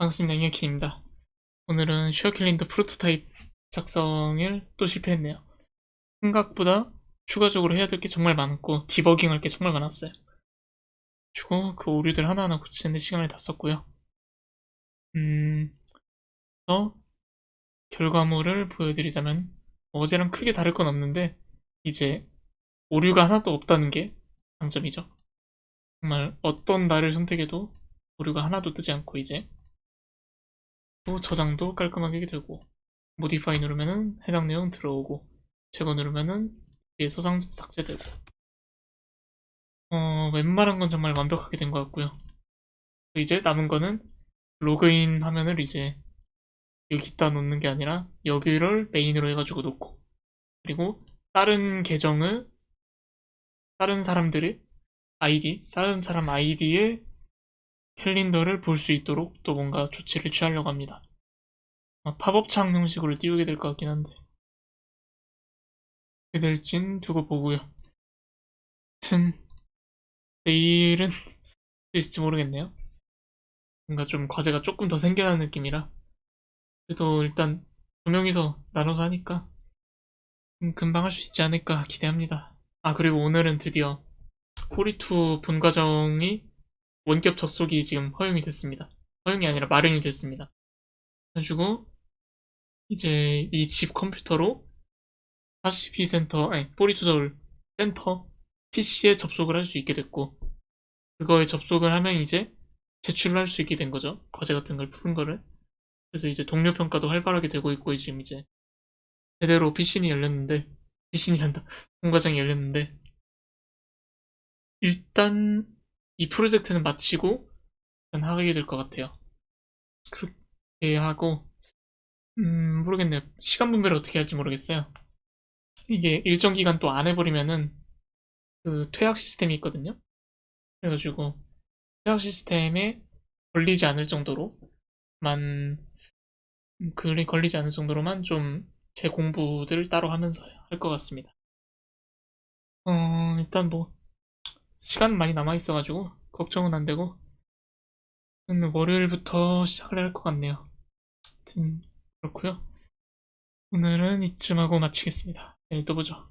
반갑습니다. 이혁희입니다. 오늘은 슈어킬린더 프로토타입 작성을 또 실패했네요. 생각보다 추가적으로 해야 될 게 정말 많았고 디버깅 할 게 정말 많았어요. 주고 그 오류들 하나하나 고치는데 시간을 다 썼고요. 음, 그래서 결과물을 보여드리자면 어제랑 크게 다를 건 없는데 이제 오류가 하나도 없다는 게 장점이죠. 정말 어떤 날을 선택해도 오류가 하나도 뜨지 않고 이제 또 저장도 깔끔하게 되고 모디파이 누르면은 해당 내용 들어오고 제거 누르면은 소상 삭제되고. 어 웬만한 건 정말 완벽하게 된 것 같고요. 이제 남은 거는 로그인 화면을 이제 여기다 놓는 게 아니라 여기를 메인으로 해가지고 놓고 그리고 다른 계정을 다른 사람들의 아이디 다른 사람 아이디의 캘린더를 볼 수 있도록 또 뭔가 조치를 취하려고 합니다. 아, 팝업창 형식으로 띄우게 될 것 같긴 한데 어떻게 될진 두고 보고요. 하여튼 내일은 수 있을지 모르겠네요. 뭔가 좀 과제가 조금 더 생겨난 느낌이라 그래도 일단 두 명이서 나눠서 하니까 음, 금방 할 수 있지 않을까 기대합니다. 아 그리고 오늘은 드디어 코리2 본 과정이 원격 접속이 지금 허용이 됐습니다. 허용이 아니라 마련이 됐습니다. 그래가지고 이제 이 집 컴퓨터로 42 센터, 아니 포리투저울 센터 PC에 접속을 할 수 있게 됐고 그거에 접속을 하면 이제 제출을 할 수 있게 된 거죠. 과제 같은 걸 푸는 거를. 그래서 이제 동료 평가도 활발하게 되고 있고 지금 이제 제대로 PC이 열렸는데 PC이 한다. 공과장이 열렸는데 일단 이 프로젝트는 마치고 하게 될 것 같아요. 그렇게 하고 음 모르겠네요. 시간 분배를 어떻게 할지 모르겠어요. 이게 일정 기간 또 안 해버리면은 그 퇴학 시스템이 있거든요. 그래가지고 퇴학 시스템에 걸리지 않을 정도로만 글이 걸리지 않을 정도로만 좀 제 공부들을 따로 하면서 할 것 같습니다. 어 일단 뭐 시간 많이 남아 있어가지고 걱정은 안 되고 음, 월요일부터 시작을 할 것 같네요. 하여튼 그렇고요. 오늘은 이쯤 하고 마치겠습니다. 내일 또 보죠.